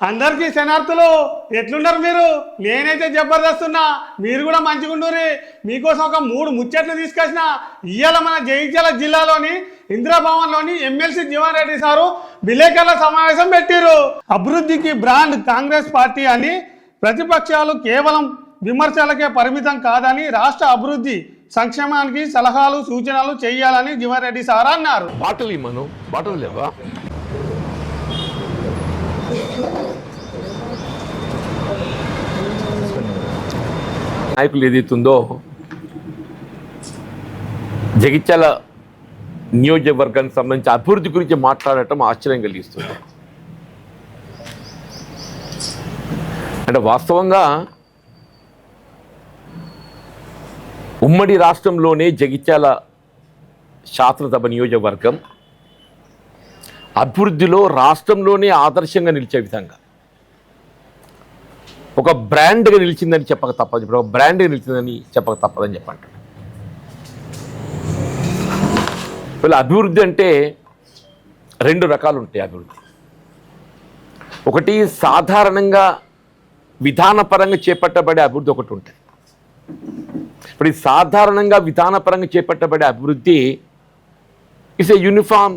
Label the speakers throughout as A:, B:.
A: అందరికీ శనార్థులు ఎట్లున్నారు మీరు? నేనైతే జబర్దస్తున్నా. మీరు కూడా మంచిగుండూరి మీకోసం ఒక మూడు ముచ్చట్లు తీసుకొచ్చిన ఇవాళ మన జగిత్యాల జిల్లాలోని ఇందిరాభవన్లోని ఎమ్మెల్సీ జీవన్ రెడ్డి సారు విలేకరుల సమావేశం పెట్టారు అభివృద్ధికి బ్రాండ్ కాంగ్రెస్ పార్టీ అని ప్రతిపక్షాలు కేవలం విమర్శలకే పరిమితం కాదని రాష్ట్ర అభివృద్ధి సంక్షేమానికి సలహాలు సూచనలు చేయాలని జీవన్ రెడ్డి సార్ అన్నారు.
B: బాటలు ఇమ్మను. బాటలు లేవా? నాయకులు ఏదైతుందో జగిత్యాల నియోజకవర్గానికి సంబంధించి అభివృద్ధి గురించి మాట్లాడటం ఆశ్చర్యం కలిగిస్తుంది. అంటే వాస్తవంగా ఉమ్మడి రాష్ట్రంలోనే జగిత్యాల శాసనసభ నియోజకవర్గం అభివృద్ధిలో రాష్ట్రంలోనే ఆదర్శంగా నిలిచే విధంగా. ఒక బ్రాండ్గా నిలిచిందని చెప్పక తప్పదు. ఇప్పుడు ఒక బ్రాండ్గా నిలిచిందని చెప్పక తప్పదని చెప్పంటాడు వీళ్ళ అభివృద్ధి అంటే రెండు రకాలు ఉంటాయి అభివృద్ధి. ఒకటి సాధారణంగా విధానపరంగా చేపట్టబడే అభివృద్ధి ఒకటి ఉంటుంది. ఇప్పుడు సాధారణంగా విధానపరంగా చేపట్టబడే అభివృద్ధి it's a uniform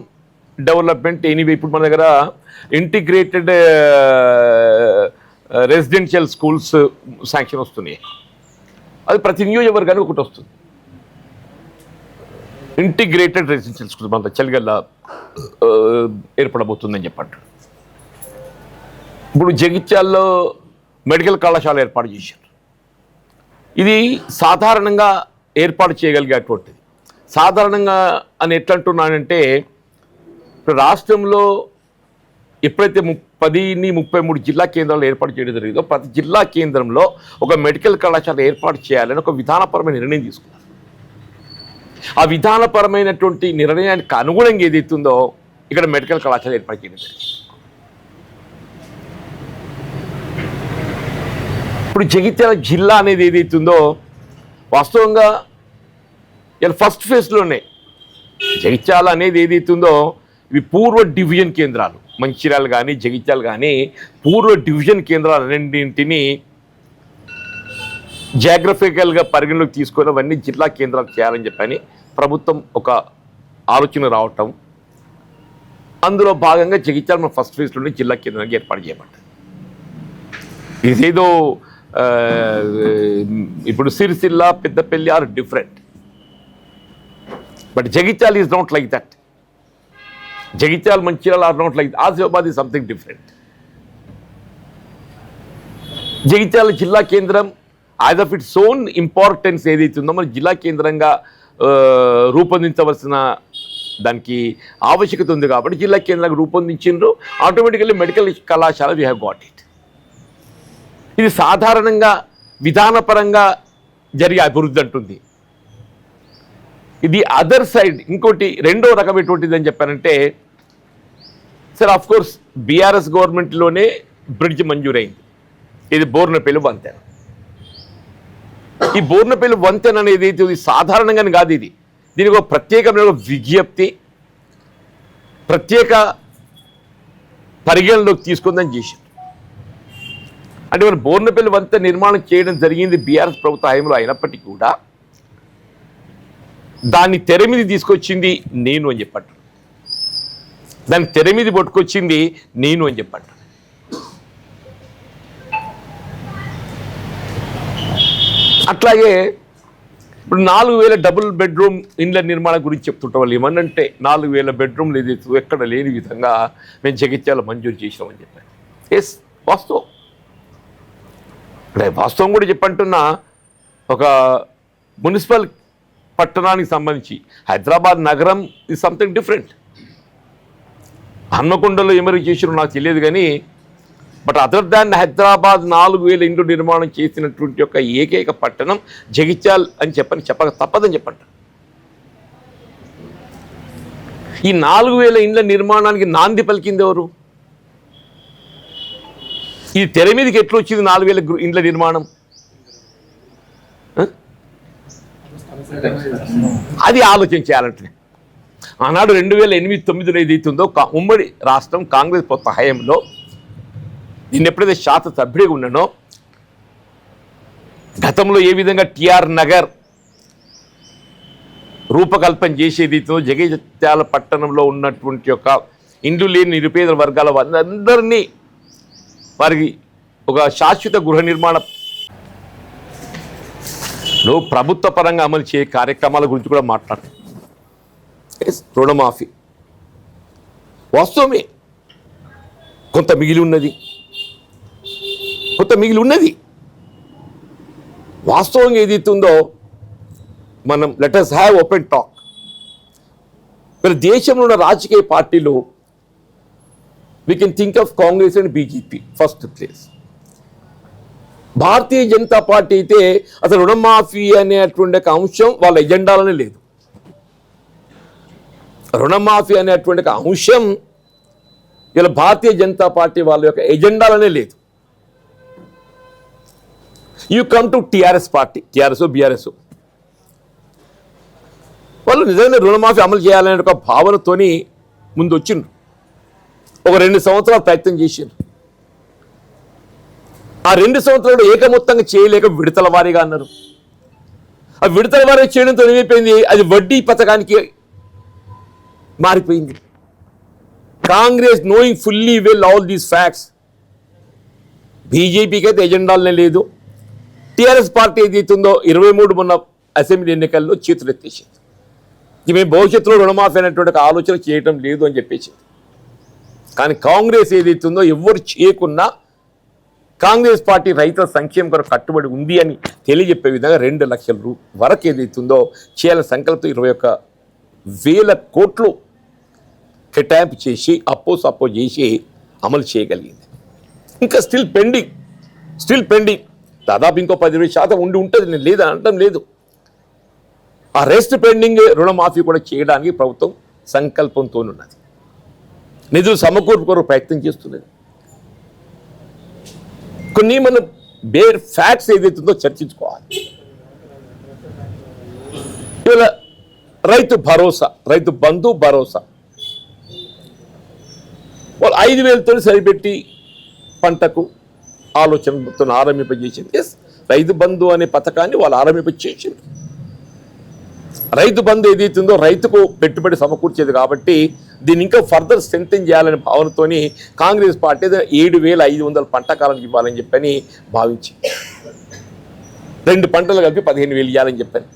B: development anyway ఇప్పుడు మన దగ్గర ఇంటిగ్రేటెడ్ రెసిడెన్షియల్ స్కూల్స్ శాంక్షన్ వస్తున్నాయి. అది ప్రతి నియోజకవర్గానికి ఒకటి వస్తుంది. ఇంటిగ్రేటెడ్ రెసిడెన్షియల్ స్కూల్స్ మన చలిగల్ల ఏర్పడబోతుందని చెప్పండి. ఇప్పుడు జగిత్యాల్లో మెడికల్ కళాశాల ఏర్పాటు చేశారు. ఇది సాధారణంగా ఏర్పాటు చేయగలిగేటువంటిది సాధారణంగా అని ఎట్లా అంటున్నానంటే ఇప్పుడు రాష్ట్రంలో ఎప్పుడైతే ము పదిని ముప్పై మూడు జిల్లా కేంద్రాలు ఏర్పాటు చేయడం జరిగిందో ప్రతి జిల్లా కేంద్రంలో ఒక మెడికల్ కళాశాల ఏర్పాటు చేయాలని ఒక విధానపరమైన నిర్ణయం తీసుకున్నారు. ఆ విధానపరమైనటువంటి నిర్ణయానికి అనుగుణంగా ఏదైతుందో ఇక్కడ మెడికల్ కళాశాల ఏర్పాటు చేయడం జరిగింది. ఇప్పుడు జగిత్యాల జిల్లా అనేది ఏదైతుందో వాస్తవంగా ఇలా ఫస్ట్ ఫేజ్లోనే జగిత్యాల అనేది ఏదైతుందో ఇవి పూర్వ డివిజన్ కేంద్రాలు. మంచిర్యాల కానీ జగిత్యాలు కానీ పూర్వ డివిజన్ కేంద్రాలు రెండింటిని జాగ్రఫికల్గా పరిగణలోకి తీసుకొని అవన్నీ జిల్లా కేంద్రాలు చేయాలని చెప్పని ప్రభుత్వం ఒక ఆలోచన రావటం. అందులో భాగంగా జగిత్యాల మన ఫస్ట్ ఫేజ్లోనే జిల్లా కేంద్రానికి ఏర్పాటు చేయబడ్డాయి. ఇదేదో ఇప్పుడు Sircilla Peddapalli are different. But Jagtial is not like that. Jagtial Mancherial are not like Asifabad is something different Jagtial జిల్లా కేంద్రం as of its own importance ఏదైతే ఉందో మన జిల్లా కేంద్రంగా రూపొందించవలసిన దానికి ఆవశ్యకత ఉంది కాబట్టి జిల్లా కేంద్రంగా రూపొందించిండ్రు. ఆటోమేటికల్లీ మెడికల్ కళాశాల వీ హ్యావ్ గాట్ ఇట్ ఇది సాధారణంగా విధానపరంగా జరిగే అభివృద్ధి అంటుంది. ఇది అదర్ సైడ్ ఇంకోటి రెండో రకం ఎటువంటిది అని చెప్పారంటే సార్ ఆఫ్ కోర్స్ బీఆర్ఎస్ గవర్నమెంట్లోనే బ్రిడ్జ్ మంజూరైంది. ఇది బోర్నపల్లి వంతెన ఈ బోర్నపల్లి వంతెన అనేది ఇది సాధారణంగానే కాదు ఇది. దీనికి ఒక ప్రత్యేకమైన విజ్ఞప్తి ప్రత్యేక పరిగణలోకి తీసుకుందని చేశారు. అంటే మన బోర్నపల్లి వంతెన నిర్మాణం చేయడం జరిగింది బీఆర్ఎస్ ప్రభుత్వ హయంలో అయినప్పటికీ కూడా దాన్ని తెర మీద తీసుకొచ్చింది నేను అని చెప్పట్టు దాన్ని తెర మీద పట్టుకొచ్చింది నేను అని చెప్పట్టు అట్లాగే ఇప్పుడు నాలుగు వేల డబుల్ బెడ్రూమ్ ఇండ్ల నిర్మాణం గురించి చెప్తుంటాం వాళ్ళు. ఏమన్నంటే నాలుగు వేల బెడ్రూమ్లు ఏది ఎక్కడ లేని విధంగా మేము జగిత్యాల మంజూరు చేసినామని చెప్పాను ఎస్ వాస్తవం. అంటే వాస్తవం కూడా చెప్పంటున్నా ఒక మున్సిపల్ పట్టణానికి సంబంధించి. హైదరాబాద్ నగరం ఇస్ సంథింగ్ డిఫరెంట్ హన్మకొండలో ఎవరికి చేసినో నాకు తెలియదు కానీ బట్ అదర్ దాన్ హైదరాబాద్ నాలుగు వేల ఇండ్లు నిర్మాణం చేసినటువంటి యొక్క ఏకైక పట్టణం జగిత్యాల్ అని చెప్పని చెప్పక తప్పదని చెప్పంట. ఈ నాలుగు వేల ఇండ్ల నిర్మాణానికి నాంది పలికింది ఎవరు? ఈ తెర మీదకి ఎట్లా వచ్చింది నాలుగు వేల ఇండ్ల నిర్మాణం? అది ఆలోచన చేయాలంటే ఆనాడు రెండు వేల ఎనిమిది తొమ్మిదిలో ఏదైతుందో కా- ఉమ్మడి రాష్ట్రం కాంగ్రెస్ ప్రభుత్వ హయాంలో నేను ఎప్పుడైతే శాత సభ్యుడిగా ఉన్నానో గతంలో ఏ విధంగా టిఆర్ నగర్ రూపకల్పన చేసేది జగజత్యాల పట్టణంలో ఉన్నటువంటి యొక్క ఇండ్లు లేని నిరుపేద వర్గాల అందరినీ వారికి ఒక శాశ్వత గృహ నిర్మాణ ఇప్పుడు ప్రభుత్వ పరంగా అమలు చేయ కార్యక్రమాల గురించి కూడా మాట్లాడు. రుణమాఫీ. వాస్తవమే. కొంత మిగిలి ఉన్నది కొంత మిగిలి ఉన్నది వాస్తవంగా ఏదైతే ఉందో మనం లెటర్స్ హ్యావ్ ఓపెన్ టాక్ మరి దేశంలో ఉన్న రాజకీయ పార్టీలు we can think of Congress and BJP first place Bharatiya Janata Party అయితే అసలు రుణమాఫీ అనేటువంటి ఒక అంశం వాళ్ళ ఎజెండాలోనే లేదు. రుణమాఫీ అనేటువంటి ఒక అంశం ఇలా భారతీయ జనతా పార్టీ వాళ్ళ యొక్క ఎజెండాలోనే లేదు. You come to TRS party TRS BRS వాళ్ళు నిజంగా రుణమాఫీ అమలు చేయాలనే ఒక భావనతోని ముందు వచ్చిండ్రు ఒక రెండు సంవత్సరాలు ప్రయత్నం చేసిండ్రు. ఆ రెండు సంవత్సరాలు ఏకమొత్తంగా చేయలేక విడతల వారీగా అన్నారు. ఆ విడతల వారీగా చేయడంతో ఏమైపోయింది అది వడ్డీ పథకానికి మారిపోయింది. Congress knowing fully well all these facts బీజేపీకి అయితే ఎజెండాలనే లేదు. టీఆర్ఎస్ పార్టీ ఏదైతుందో ఇరవై మూడు మొన్న అసెంబ్లీ ఎన్నికల్లో చేతులెత్తేసింది ఇది మేము భవిష్యత్తులో రుణమాఫీ అనేటువంటి ఆలోచన చేయటం లేదు అని చెప్పేసి కానీ కాంగ్రెస్ ఏదైతుందో ఎవరు చేయకున్నా కాంగ్రెస్ పార్టీ రైతుల సంక్షేమ కొరకు కట్టుబడి ఉంది అని తెలియజెప్పే విధంగా రెండు లక్షల రూ వరకు ఏదైతుందో చేయాల సంకల్పం ఇరవై ఒక్క వేల కోట్లు కేటాయింపు చేసి అప్పో సప్పో చేసి అమలు చేయగలిగింది. ఇంకా స్టిల్ పెండింగ్ స్టిల్ పెండింగ్. దాదాపు ఇంకో పది ఇరవై శాతం ఉండి ఉంటుంది నేను లేదని అనడం లేదు. ఆ రెస్ట్ పెండింగ్ రుణమాఫీ కూడా చేయడానికి ప్రభుత్వం సంకల్పంతో ఉన్నది నిధులు సమకూర్పు కొరకు ప్రయత్నం చేస్తున్నది. కొన్ని మనం బేర్ ఫ్యాక్ట్స్ ఏదైతుందో చర్చించుకోవాలి. ఇవాళ రైతు భరోసా రైతు బంధు భరోసా. వాళ్ళు ఐదు వేలతో సరిపెట్టి పంటకు ఆలోచనతో ఆరంభింపజేసింది. ఎస్ రైతు బంధు అనే పథకాన్ని వాళ్ళు ఆరంభింపజేసింది రైతు బంధు ఏదైతుందో రైతుకు పెట్టుబడి సమకూర్చేది కాబట్టి దీన్ని ఇంకా ఫర్దర్ స్ట్రెంగ్ చేయాలనే భావనతోని కాంగ్రెస్ పార్టీ ఏడు వేల ఐదు వందల పంట కాలానికి ఇవ్వాలని చెప్పని భావించి రెండు పంటలు కలిపి పదిహేను వేలు ఇవ్వాలని చెప్పాను.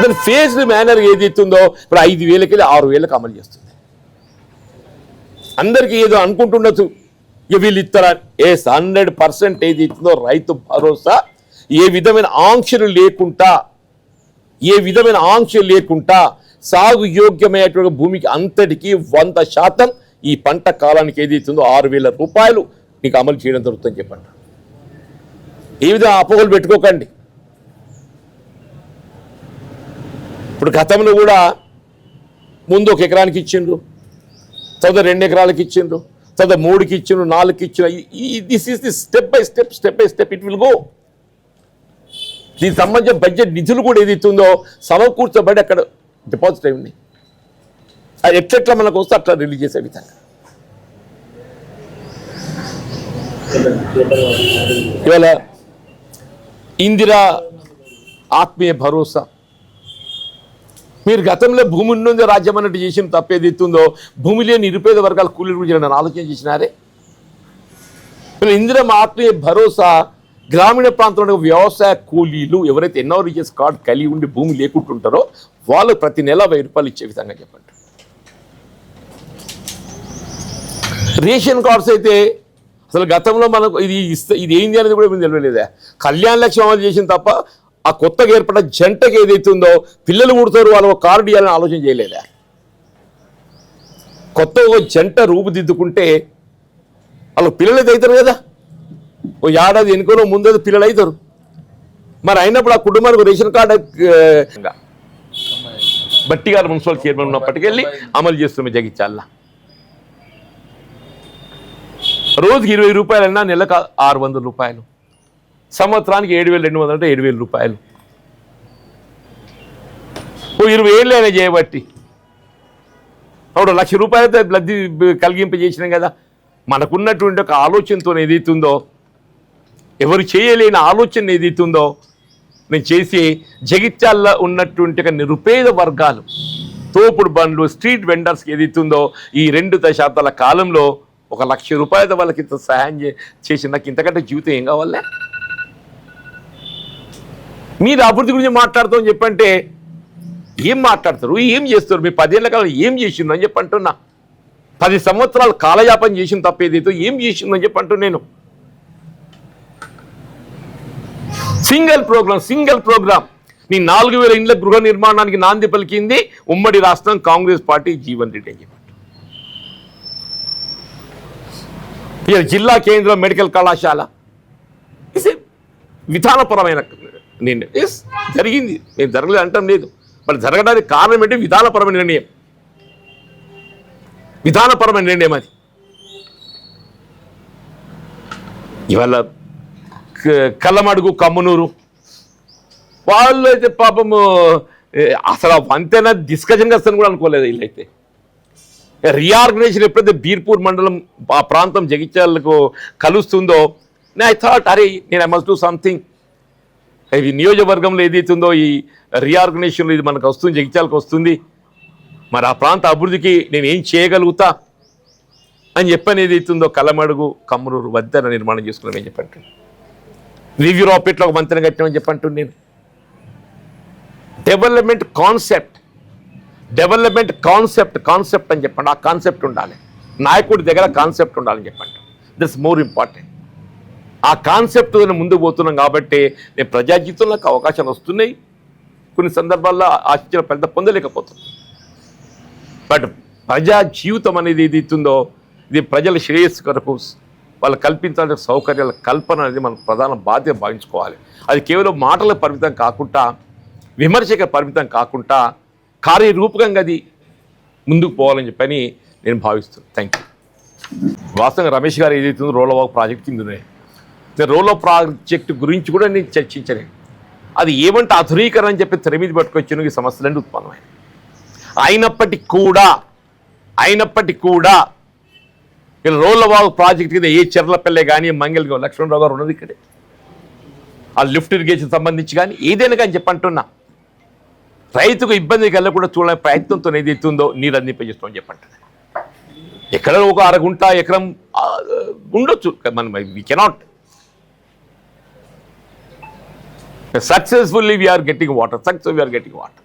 B: దాని ఫేస్డ్ మేనర్ ఏదైతుందో ఇప్పుడు ఐదు వేలకి ఆరు వేలకు అమలు చేస్తుంది. అందరికీ ఏదో అనుకుంటుండొచ్చు. ఇక వీళ్ళు ఇస్తారా ఏ హండ్రెడ్ పర్సెంట్ ఏది ఇస్తుందో రైతు భరోసా ఏ విధమైన ఆంక్షలు లేకుండా ఏ విధమైన ఆంక్షలు లేకుండా సాగు యోగ్యమైనటువంటి భూమికి అంతటికి వంద శాతం ఈ పంట కాలానికి ఏది ఇస్తుందో ఆరు వేల రూపాయలు నీకు అమలు చేయడం జరుగుతుందని చెప్పండి. ఏ విధంగా అపోహలు పెట్టుకోకండి. ఇప్పుడు గతంలో కూడా ముందు ఒక ఎకరానికి ఇచ్చిండ్రు తర్వాత రెండు ఎకరాలకి ఇచ్చిండ్రు తర్వాత మూడుకి ఇచ్చిండ్రు నాలుగుకి ఇచ్చిన this is the step by step step by step it will go దీనికి సంబంధించిన బడ్జెట్ నిధులు కూడా ఏది ఇస్తుందో సమకూర్చబడి అక్కడ డిపాజిట్ అయి ఉన్నాయి ఎట్లెట్లా మనకు వస్తే అట్లా రిలీజ్ చేసే విధంగా. ఇవాళ ఇందిరా ఆత్మీయ భరోసా. మీరు గతంలో భూమి నుండి రాజ్యం అన్నట్టు చేసిన తప్పేది ఎత్తుందో భూమి లేని నిరుపేద వర్గాల కూలీల గురించి నన్ను ఆలోచన చేసినారే. ఇందిరా ఆత్మీయ భరోసా గ్రామీణ ప్రాంతంలో వ్యవసాయ కూలీలు ఎవరైతే ఎన్నో రీచెస్ కార్డు కలిగి ఉండి భూమి లేకుంటుంటారో వాళ్ళు ప్రతి నెల వెయ్యి రూపాయలు ఇచ్చే విధంగా చెప్పండి. రేషన్ కార్డ్స్ అయితే అసలు గతంలో మనకు ఇది ఇస్తే ఇది ఏంది అనేది కూడా మేము తెలియలేదా. కళ్యాణ లక్ష్యం అమలు చేసిన తప్ప ఆ కొత్తగా ఏర్పడ్డ జంటకి ఏదైతే ఉందో పిల్లలు పుడతారు వాళ్ళు ఒక కార్డు ఇవ్వాలని ఆలోచన చేయలేదా. కొత్త ఒక జంట రూపుదిద్దుకుంటే వాళ్ళు పిల్లలు అయితే అవుతారు కదా. ఓ ఏడాది ఎన్నికలో ముందు పిల్లలు అవుతారు మరి అయినప్పుడు ఆ కుటుంబానికి రేషన్ కార్డు ఆ, బట్టి గారు మున్సిపల్ చైర్మన్ ఉన్నప్పటికెళ్ళి అమలు చేస్తుంది జగిత్యాల. రోజుకి ఇరవై రూపాయలన్నా నెలకు ఆరు వందల రూపాయలు. సంవత్సరానికి ఏడు వేల రెండు వందలు అంటే ఏడు వేల రూపాయలు. ఓ ఇరవై ఏళ్ళు అయినా చేయబట్టి. అప్పుడు లక్ష రూపాయలతో లబ్ధి కలిగింపజేసినాం కదా. మనకున్నటువంటి ఒక ఆలోచనతో ఏదైతుందో ఎవరు చేయలేని ఆలోచన ఏదైతుందో నేను చేసి జగిత్యాల్లో ఉన్నటువంటి నిరుపేద వర్గాలు తోపుడు బండ్లు స్ట్రీట్ వెండర్స్కి ఏదైతుందో ఈ రెండు దశాబ్దాల కాలంలో ఒక లక్ష రూపాయల వాళ్ళకి ఇంత సహాయం చేసి నాకు ఇంతకంటే జీవితం ఏం కావాలే? మీరు అభివృద్ధి గురించి మాట్లాడుతామని చెప్పంటే ఏం మాట్లాడతారు? ఏం చేస్తారు? మీ పదేళ్ళ కాలం ఏం చేసిండ్రు అని చెప్పంటున్నా. పది సంవత్సరాలు కాలయాపన చేసిన తప్పేదైతే ఏం చేసిందని చెప్పంటూ నేను. సింగిల్ ప్రోగ్రామ్ సింగిల్ ప్రోగ్రామ్ నీ నాలుగు వేల ఇండ్ల గృహ నిర్మాణానికి నాంది పలికింది ఉమ్మడి రాష్ట్రం కాంగ్రెస్ పార్టీ జీవన్ రెడ్డి అని చెప్పారు ఇక జిల్లా కేంద్రం మెడికల్ కళాశాల. ఇస్ విధానపరమైన నిర్ణయం. ఎస్ జరిగింది. నేను జరగలేదు అంటాం లేదు. మరి జరగడానికి కారణం ఏంటి? విధానపరమైన నిర్ణయం. విధానపరమైన నిర్ణయం అది. ఇవాళ కల్లమడుగు కమ్మనూరు. వాళ్ళు అయితే పాపము అసలు ఆ వంతెన డిస్కషన్గా వస్తాను కూడా అనుకోలేదు వీళ్ళైతే. రీఆర్గనైజేషన్ ఎప్పుడైతే బీర్పూర్ మండలం ఆ ప్రాంతం జగిత్యాలకు కలుస్తుందో నే ఐ థాట్ అరే నేను ఐ మస్ట్ డూ సంథింగ్. ఈ నియోజకవర్గంలో ఏదైతుందో ఈ రీఆర్గనైజేషన్లో ఇది మనకు వస్తుంది జగిత్యాలకు వస్తుంది. మరి ఆ ప్రాంత అభివృద్ధికి నేను ఏం చేయగలుగుతా? అని చెప్పని ఏదైతుందో కలమడుగు కమ్మరూరు వంతెన నిర్మాణం చేసుకున్నామని చెప్పాను రివ్యూ రాపెట్లో ఒక వంతెన కట్టామని చెప్పంటు నేను. Development concept development concept concept అని చెప్పండి. ఆ కాన్సెప్ట్ ఉండాలి. నాయకుడి దగ్గర కాన్సెప్ట్ ఉండాలని చెప్పండి. దిస్ మోర్ ఇంపార్టెంట్ ఆ కాన్సెప్ట్ ముందుకు పోతున్నాం కాబట్టి నేను ప్రజా జీవితంలో అవకాశాలు వస్తున్నాయి. కొన్ని సందర్భాల్లో ఆశించిన పెద్ద పొందలేకపోతున్నాం. బట్ ప్రజా జీవితం అనేది ఏది ఇస్తుందో ఇది ప్రజల శ్రేయస్సు కొరకు వాళ్ళు కల్పించాల్సిన సౌకర్యాల కల్పన అనేది మనం ప్రధాన బాధ్యత భావించుకోవాలి అది కేవలం మాటలకు పరిమితం కాకుండా విమర్శకు పరిమితం కాకుండా కార్యరూపకంగా అది ముందుకు పోవాలని చెప్పని నేను భావిస్తున్నాను థ్యాంక్ యూ వాస్తవంగా రమేష్ గారు ఏదైతుందో రోలవాక్ ప్రాజెక్ట్ కిందనే నేను రోల్ రోలో ప్రాజెక్ట్ గురించి కూడా నేను చర్చించలేను అది ఏమంటే ఆధునీకరణ అని చెప్పి తెర మీద పట్టుకొచ్చిన ఈ సమస్యలన్నీ ఉత్పన్నమైనవి అయినప్పటికీ కూడా అయినప్పటికీ కూడా ఇలా రోలవాగు ప్రాజెక్ట్ కింద ఏ చెర్లపల్లె కానీ మంగళ లక్ష్మణరావు గారు ఉన్నది ఇక్కడే. ఆ లిఫ్ట్ ఇరిగేషన్ సంబంధించి కానీ ఏదైనా కానీ చెప్పంటున్నా. రైతుకు ఇబ్బంది కలగకుండా చూడని ప్రయత్నంతో ఏదైతుందో నీరు అందింపజేస్తామని చెప్పంటున్నా. ఎక్కడ ఒక అరగుంట ఎకరం ఉండొచ్చు మనం we cannot. Successfully we are getting water success we are getting water.